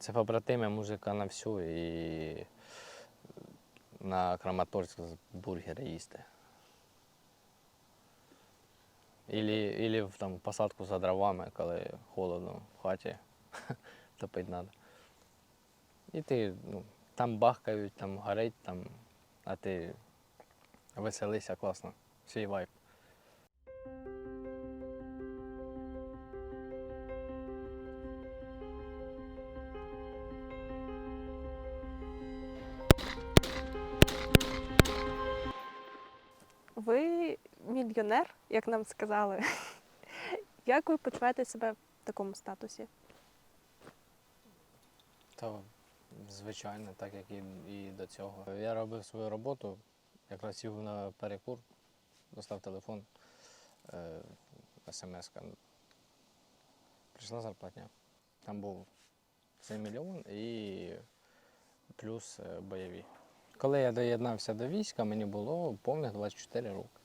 Це побратими, музика на всю і на Краматорськ бургери їсти. Ілі, ілі в там, посадку за дровами, коли холодно в хаті, топити треба. І ти ну, там бахкають, там горить, там, а ти веселися класно, свій вайб. Мільйонер, як нам сказали. Як ви почуваєте себе в такому статусі? Та звичайно, так як і, і до цього. Я робив свою роботу, якраз сів на перекур, достав телефон, е, смс-ка. Прийшла зарплатня. Там був цей мільйон і плюс е, бойові. Коли я доєднався до війська, мені було повних 24 роки.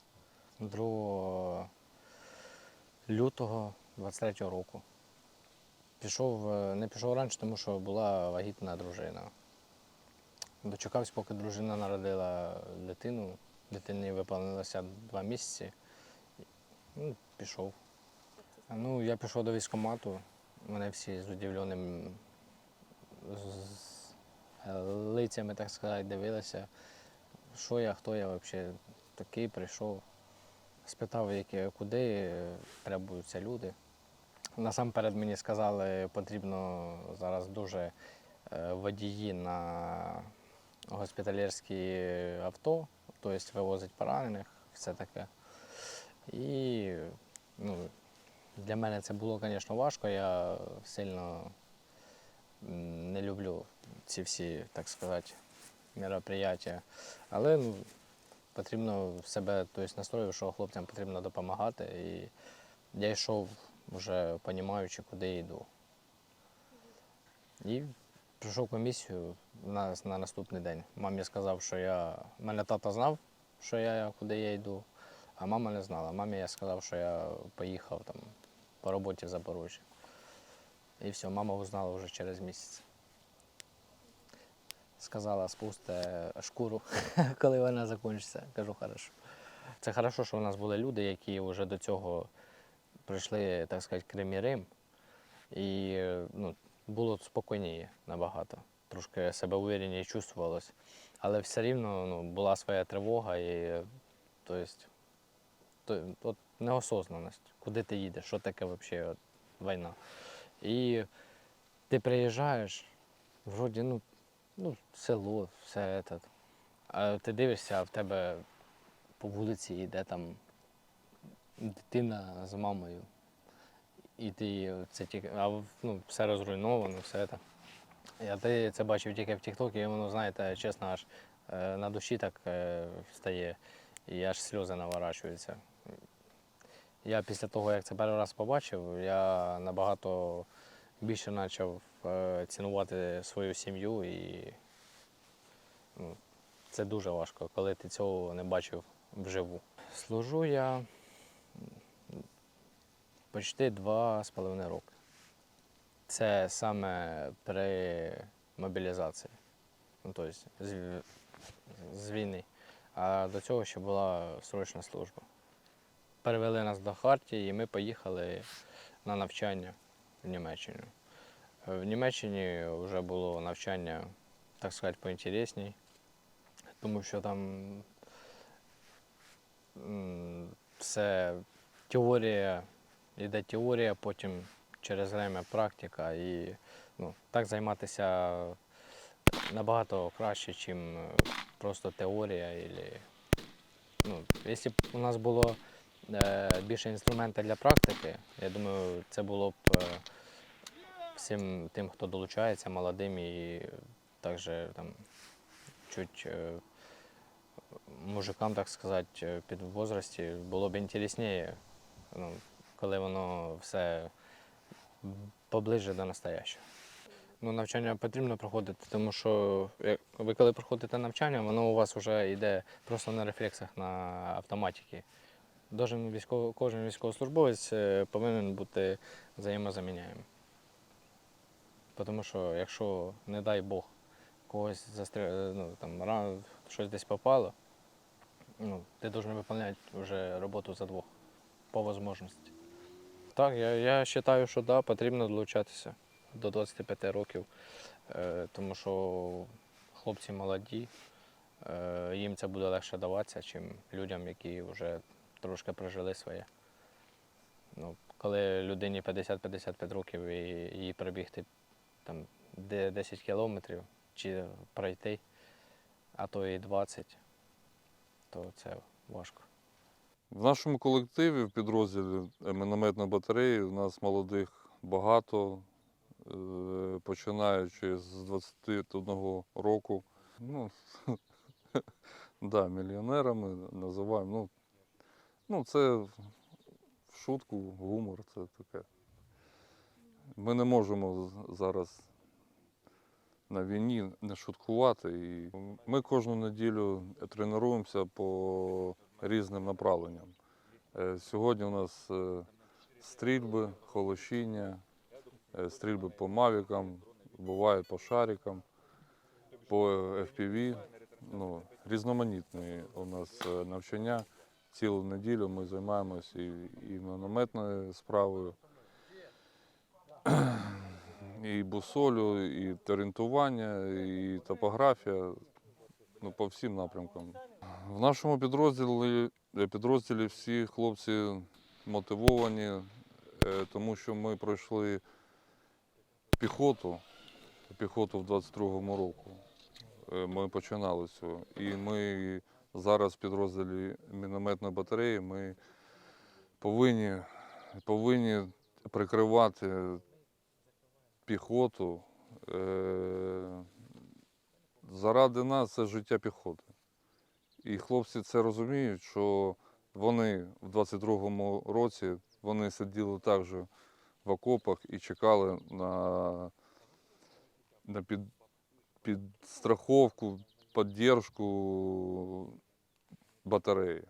2 лютого 23 року. Пішов, е, не пішов раніше, тому що була вагітна дружина. Дочекався, поки дружина народила дитину. Дитині виповнилося два місяці. Ну, пішов. Ну, я пішов до військкомату. Мене всі з удивленим з лицями, так сказати, дивилися. Що я, хто я взагалі такий прийшов. Спитав, які, куди требуються люди. Насамперед мені сказали, потрібно зараз дуже е, водії на госпіталерські авто, тобто вивозить поранених, все таке. І ну, для мене це було, звісно, важко. Я сильно не люблю ці всі, так сказати, мероприятия. Але ну, потрібно себе тобто, настроїв, що хлопцям потрібно допомагати. І я йшов вже розуміючи, куди йду. І пройшов комісію на, на наступний день. Мамі сказав, що я. Мене тато знав, що я куди я йду, а мама не знала. Мамі я сказав, що я поїхав там по роботі в Запоріжжя. І все, мама узнала вже через місяць. Сказала, спусте шкуру, коли вона закінчиться. Кажу, хорошо. Це хорошо, що у нас були люди, які вже до цього пройшли, так сказати, Крим і ну, було спокійніше набагато. Трошки себе уверенніше чувствувалось. Але все рівно ну, була своя тривога і то есть, то, от неосознаність, куди ти їдеш, що таке взагалі війна. І ти приїжджаєш, вроді, ну, ну, село, все це. А ти дивишся, а в тебе по вулиці йде там дитина з мамою. І ти це тільки, а ну, все розруйновано, все це. Я ти це бачив тільки в Тіктокі, і воно, знаєте, чесно, аж е, на душі так е, стає, і аж сльози наворачуються. Я після того, як це перший раз побачив, я набагато більше почав е, цінувати свою сім'ю і ну, це дуже важко, коли ти цього не бачив вживу. Служу я почти два з половиною роки. Це саме при мобілізації, ну, тобто з, з війни. А до цього ще була срочна служба. Перевели нас до Хартії і ми поїхали на навчання в Німеччину. В Німеччині вже було навчання, так сказати, поінтересній, тому що там все теорія, йде теорія, потім через время практика і ну, так займатися набагато краще, ніж просто теорія. Ілі, ну, якщо б у нас було е, більше інструментів для практики, я думаю, це було б е, всім тим, хто долучається, молодим і також там чуть е, мужикам, так сказати, е, під возрасті було б інтересніше, ну, коли воно все поближе до настоящого. Ну, навчання потрібно проходити, тому що як ви коли проходите навчання, воно у вас вже йде просто на рефлексах на автоматиці. Кожен військово, кожен військовослужбовець е, повинен бути взаємозаміняємим. Тому що якщо, не дай Бог, когось застря... ну, там, щось десь попало, ну, ти повинен виконувати вже роботу за двох по можливості. Так, я, я вважаю, що да, потрібно долучатися до 25 років, е, тому що хлопці молоді, е, їм це буде легше даватися, чим людям, які вже трошки прожили своє. Ну, коли людині 50-55 років і їй пробігти там, де 10 кілометрів чи пройти, а то і 20, то це важко. В нашому колективі в підрозділі мінометної батареї у нас молодих багато, е, починаючи з 21 року. Ну, да, мільйонерами називаємо. Ну, ну, це в шутку, гумор, це таке. Ми не можемо зараз на війні не шуткувати. І ми кожну неділю тренуємося по різним направленням. Е, Сьогодні у нас е, стрільби, холощіння, е, стрільби по мавікам, буває по шарикам, по FPV. Ну, різноманітні у нас навчання. Цілу неділю ми займаємося і, і мінометною справою, і бусолю, і орієнтування, і топографія. Ну, по всім напрямкам. В нашому підрозділі, підрозділі всі хлопці мотивовані, е, тому що ми пройшли піхоту, піхоту в 22-му року. Е, Ми починали цього. І ми зараз в підрозділі мінометної батареї ми повинні, повинні прикривати піхоту. Е, Заради нас це життя піхоти. І хлопці це розуміють, що вони в 22-му році вони сиділи також в окопах і чекали на, на під, підстраховку, підтримку батареї.